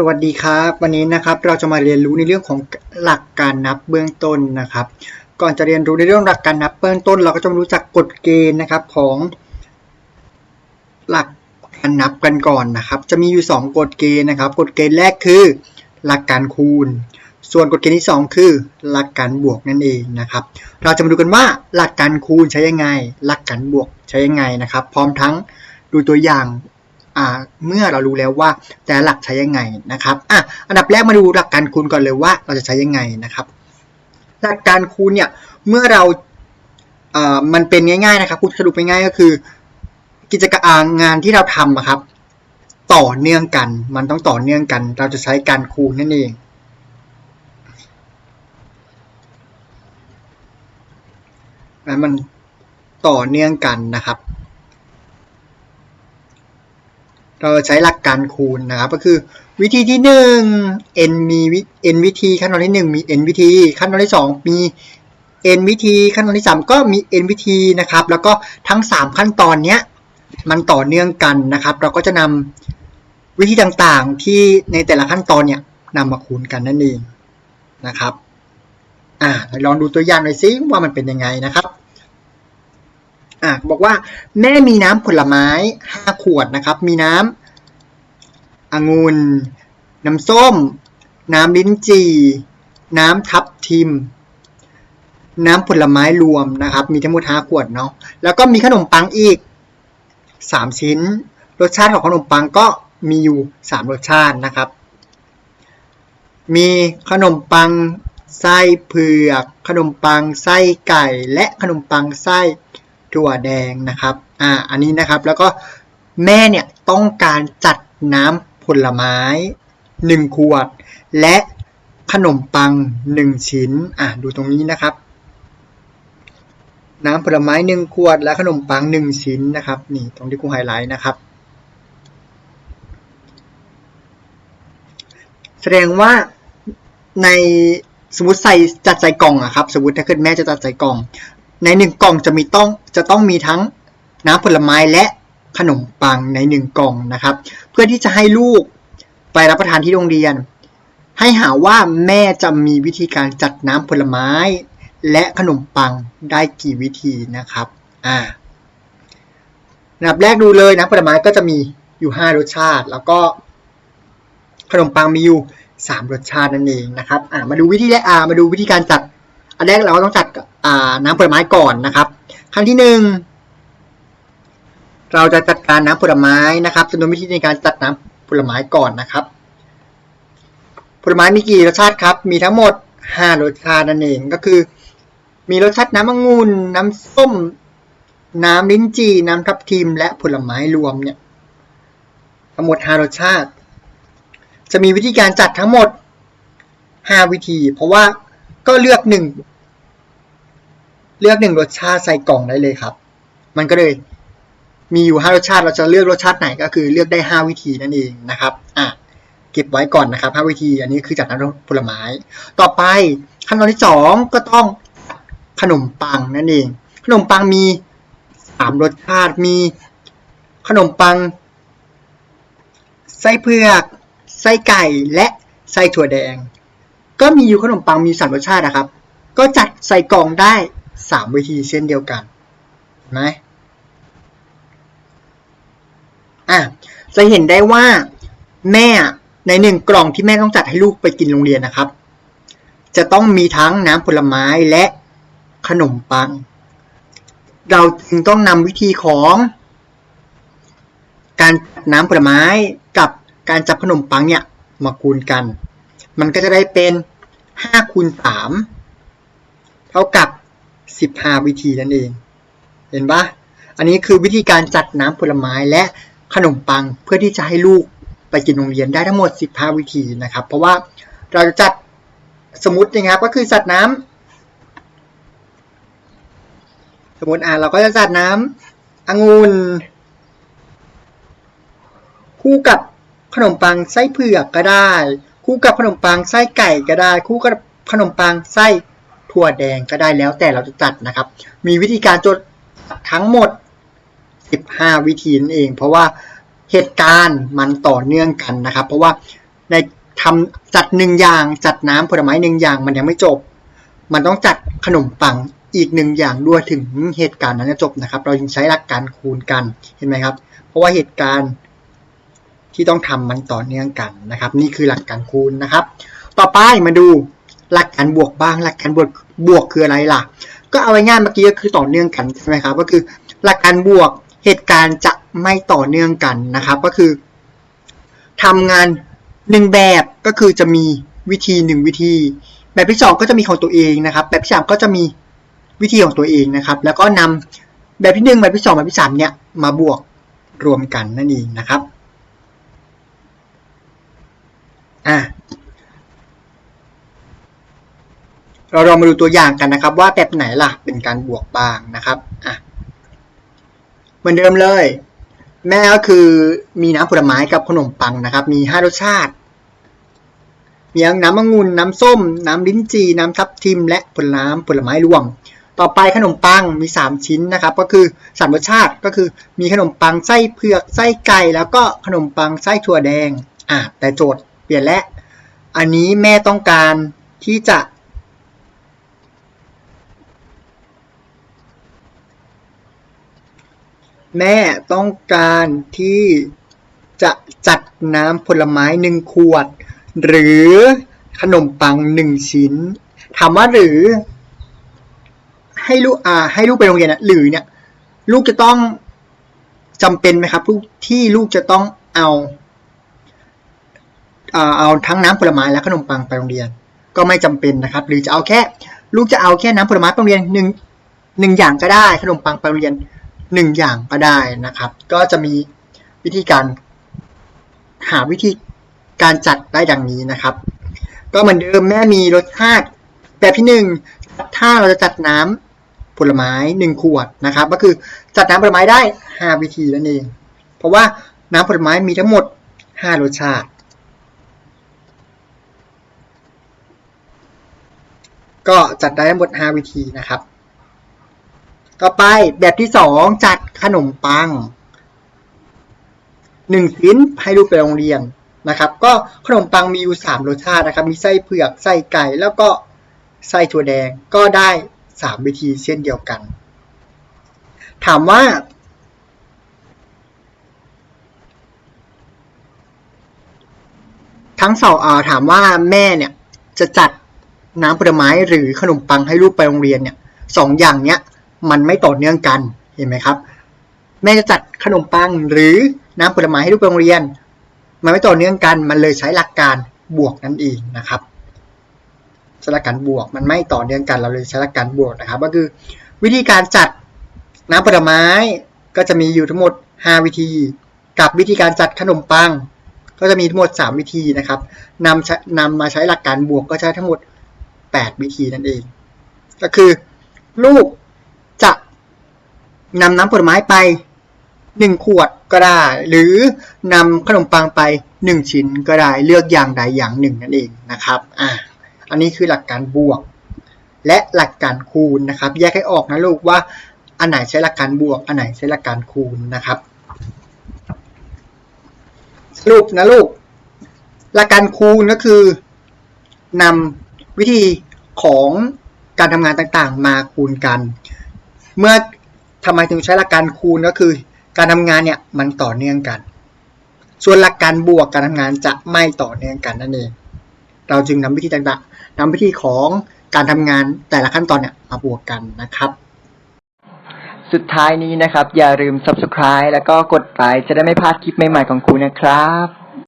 สวัสดีครับ วันนี้นะครับเราจะมาเรียนรู้ในเรื่องของหลักการนับเบื้องต้นนะครับ ก่อนจะเรียนรู้ในเรื่องหลักการนับเบื้องต้น เราก็จะรู้จักกฎเกณฑ์นะครับของ หลักการนับกันก่อนนะครับ จะมีอยู่ 2 กฎเกณฑ์นะครับ กฎเกณฑ์แรกคือหลักการคูณ ส่วนกฎเกณฑ์ที่ 2 คือ หลักการบวกนั่นเองนะครับ เราจะมาดูกันว่าหลักการคูณใช้ยังไง หลักการบวกใช้ยังไงนะครับ พร้อมทั้งดูตัวอย่าง เมื่อเรารู้แล้วว่าแต่หลักใช้ยังไงนะครับอะอันดับแรกมาดูหลักการคูณก่อนเลยว่าเราจะใช้ยังไงนะครับ หลักการคูณเนี่ยเมื่อเราอ่ามันเป็นง่ายๆนะครับพูดสรุปง่ายๆก็คือ กิจกรรมงานที่เราทำครับ ต่อเนื่องกัน มันต้องต่อเนื่องกัน เราจะใช้การคูณนั่นเองมันต่อเนื่องกันนะครับ เราใช้หลักการคูณนะครับ ก็คือวิธีที่ 1 n มี n วิธีขั้นตอนที่ 1 มี n วิธี ขั้นตอนที่ 2 มี n วิธี ขั้นตอนที่ 3 ก็มี n วิธีนะครับ แล้วก็ทั้ง 3 ขั้นตอนเนี้ยมันต่อเนื่องกันนะครับ เราก็จะนำวิธีต่างๆที่ในแต่ละขั้นตอนเนี่ยนำมาคูณกันนั่นเองนะครับอ่าลองดูตัวอย่างหน่อยซิว่ามันเป็นยังไงนะครับอะบอกว่าแม่มีน้ำผลไม้ห้าขวดนะครับ มีน้ำ องุ่น น้ำส้ม น้ำลิ้นจี่ น้ำทับทิม น้ำผลไม้รวมนะครับ มีทั้งหมดห้าขวดเนาะ แล้วก็มีขนมปังอีกสามชิ้น รสชาติของขนมปังก็มีอยู่สามรสชาตินะครับ มีขนมปังไส้เผือก ขนมปังไส้ไก่ และขนมปังไส้ถั่วแดงนะครับ อ่า อันนี้นะครับ แล้วก็แม่เนี่ยต้องการจัดน้ำ ผลไม้ 1 ขวด และขนมปัง 1 ชิ้น อ่าดูตรงนี้นะครับ น้ำผลไม้ 1 ขวด และขนมปัง 1 ชิ้นนะครับ นี่ตรงที่ครูไฮไลท์นะครับ แสดงว่าในสมมติใส่จัดใส่กล่องอะครับ สมมติถ้าเกิดแม่จะจัดใส่กล่อง ในหนึ่งกล่องจะมีต้องจะต้องมีทั้งน้ำผลไม้และ ขนมปังในหนึ่งกล่องนะครับ เพื่อที่จะให้ลูกไปรับประทานที่โรงเรียน ให้หาว่าแม่จะมีวิธีการจัดน้ำผลไม้ และขนมปังได้กี่วิธีนะครับอ่าอันดับแรกดูเลยน้ำผลไม้ก็จะมีอยู่ 5 รสชาติ แล้วก็ขนมปังมีอยู่3รสชาตินั่นเองนะครับอ่ามาดูวิธีแรกอ่ามาดูวิธีการจัด อันแรกเราก็ต้องจัดอ่าน้ำผลไม้ก่อนนะครับขั้นที่หนึ่ง เราจะจัดการน้ำผลไม้นะครับจำนวนวิธีในการจัดน้ำผลไม้ก่อนนะครับ ผลไม้มีกี่รสชาติครับ มีทั้งหมด 5 รสชาตินั่นเองก็คือ มีรสชาติน้ำองุ่นน้ำส้ม น้ำลิ้นจี่น้ำทับทิม และผลไม้รวมเนี่ยทั้งหมด 5 รสชาติ จะมีวิธีการจัดทั้งหมด 5 วิธี เพราะว่าก็เลือกหนึ่งเลือกหนึ่งรสชาติใส่กล่องได้เลยครับ มันก็เลย มีอยู่ห้ารสชาติ เราจะเลือกรสชาติไหนก็คือเลือกได้ห้าวิธีนั่นเองนะครับ อะ เก็บไว้ก่อนนะครับห้าวิธี อันนี้คือจัดน้ำผลไม้ ต่อไปขั้นตอนที่สองก็ต้องขนมปังนั่นเอง ขนมปังมีสามรสชาติ มีขนมปัง ไส้เผือก ไส้ไก่ และไส้ถั่วแดง ก็มีอยู่ขนมปังมีสามรสชาตินะครับ ก็จัดใส่กล่องได้สามวิธีเช่นเดียวกัน ไหม อะจะเห็นได้ว่าแม่ในหนึ่งกล่องที่แม่ต้องจัดให้ลูกไปกินโรงเรียนนะครับ จะต้องมีทั้งน้ำผลไม้และขนมปัง เราจึงต้องนำวิธีของ การน้ำผลไม้กับการจับขนมปังเนี่ยมาคูณกัน มันก็จะได้เป็น5คูณ3เท่ากับ 15 วิธีนั่นเอง เห็นปะอันนี้คือวิธีการจัดน้ำผลไม้และ ขนมปังเพื่อที่จะให้ลูกไปกินโรงเรียนได้ทั้งหมด 15 วิธีนะครับ เพราะว่าเราจะจัดสมมตินะครับก็คือจัดน้ำสมมติอ่าเราก็จะจัดน้ำองุ่นคู่กับขนมปังไส้เผือกก็ได้ คู่กับขนมปังไส้ไก่ก็ได้ คู่กับขนมปังไส้ถั่วแดงก็ได้แล้วแต่เราจะจัดนะครับ มีวิธีการจดทั้งหมด 15 วิธีนั่นเอง เพราะว่าเหตุการณ์มันต่อเนื่องกันนะครับ เพราะว่าในทำจัดหนึ่งอย่างจัดน้ำผลไม้หนึ่งอย่างมันยังไม่จบ มันต้องจัดขนมปังอีกหนึ่งอย่างด้วยถึงเหตุการณ์นั้นจะจบนะครับ เราจึงใช้หลักการคูณกันเห็นไหมครับ เพราะว่าเหตุการณ์ที่ต้องทำมันต่อเนื่องกันนะครับ นี่คือหลักการคูณนะครับ ต่อไปมาดูหลักการบวกบ้าง หลักการบวกบวกคืออะไรล่ะ ก็เอาง่ายๆเมื่อกี้ก็คือต่อเนื่องกันใช่ไหมครับ ก็คือหลักการบวก เหตุการณ์จะไม่ต่อเนื่องกันนะครับก็คือทำงานหนึ่งแบบก็คือจะมีวิธีหนึ่งวิธี แบบที่สองก็จะมีของตัวเองนะครับ แบบที่สามก็จะมีวิธีของตัวเองนะครับ แล้วก็นำแบบที่หนึ่งแบบที่สองแบบที่สามเนี่ยมาบวกรวมกันนั่นเองนะครับอะเราลองมาดูตัวอย่างกันนะครับ ว่าแบบไหนล่ะเป็นการบวกบ้างนะครับอะ เหมือนเดิมเลย แม่ก็คือมีน้ำผลไม้กับขนมปังนะครับ มีห้ารสชาติ มีทั้งน้ำองุ่นน้ำส้ม น้ำลิ้นจี่น้ำทับทิม และผลน้ำผลไม้รวม ต่อไปขนมปังมี 3 ชิ้นนะครับ ก็คือสามรสชาติก็คือมีขนมปังไส้เผือกไส้ไก่แล้วก็ขนมปังไส้ถั่วแดงอะแต่โจทย์เปลี่ยนแล้วอันนี้แม่ต้องการที่จะ แม่ต้องการที่จะจัดน้ำผลไม้หนึ่งขวด หรือขนมปังหนึ่งชิ้น ถามว่าหรือ ให้ลูกอ่า ให้ลูกไปโรงเรียนนะหรือเนี่ย ลูกจะต้องจำเป็นไหมครับลูกที่ลูกจะต้องเอาอ่าเอาทั้งน้ำผลไม้และขนมปังไปโรงเรียน ก็ไม่จำเป็นนะครับ หรือจะเอาแค่ ลูกจะเอาแค่น้ำผลไม้ไปโรงเรียนหนึ่งหนึ่งอย่างก็ได้ขนมปังไปโรงเรียน หนึ่งอย่างก็ได้นะครับ ก็จะมีวิธีการหาวิธีการจัดได้ดังนี้นะครับ ก็เหมือนเดิมแม่มีรสชาติแบบที่หนึ่งถ้าเราจะจัดน้ำผลไม้หนึ่งขวดนะครับ ก็คือจัดน้ำผลไม้ได้ห้าวิธีนั่นเอง เพราะว่าน้ำผลไม้มีทั้งหมดห้ารสชาติ ก็จัดได้ทั้งหมดห้าวิธีนะครับ ต่อไปแบบที่สองจัดขนมปังหนึ่งชิ้นให้ลูกไปโรงเรียนนะครับ ก็ขนมปังมีอยู่สามรสชาตินะครับ มีไส้เผือกไส้ไก่ แล้วก็ไส้ถั่วแดงก็ได้สามวิธีเช่นเดียวกัน ถามว่า ทั้งสองอาถามว่าแม่เนี่ยจะจัดน้ำผลไม้หรือขนมปังให้ลูกไปโรงเรียนเนี่ยสองอย่างเนี้ย มันไม่ต่อเนื่องกันเห็นไหมครับ แม่จะจัดขนมปังหรือน้ำผลไม้ให้ลูกโรงเรียน มันไม่ต่อเนื่องกัน มันเลยใช้หลักการบวกนั่นเองนะครับใช้หลักการบวกมันไม่ต่อเนื่องกัน เราเลยใช้หลักการบวกนะครับ ก็คือวิธีการจัดน้ำผลไม้ก็จะมีอยู่ทั้งหมด 5 วิธี กับวิธีการจัดขนมปัง ก็จะมีทั้งหมด 3 วิธีนะครับนำนำมาใช้หลักการบวกก็ใช้ทั้งหมด 8 วิธีนั่นเอง ก็คือ ลูก นำน้ำผลไม้ไป 1 ขวดก็ได้ หรือนำขนมปังไป 1 ชิ้นก็ได้เลือกอย่างใดอย่างหนึ่งนั่นเองนะครับอ่าอันนี้คือหลักการบวก และหลักการคูณนะครับ แยกให้ออกนะลูกว่าอันไหนใช้หลักการบวก อันไหนใช้หลักการคูณนะครับสรุปนะลูกหลักการคูณก็คือนำวิธีของการทำงานต่างๆ มาคูณกัน เมื่อ ทำไมถึงใช้หลักการคูณก็คือ การทำงานเนี่ยมันต่อเนื่องกัน ส่วนหลักการบวกการทำงานจะไม่ต่อเนื่องกันนั่นเอง เราจึงนำวิธีต่างๆนำวิธีของการทำงานแต่ละขั้นตอนเนี่ยมาบวกกันนะครับสุดท้ายนี้นะครับ อย่าลืม subscribe แล้วก็กดไลค์จะได้ไม่พลาดคลิปใหม่ๆของครูนะครับ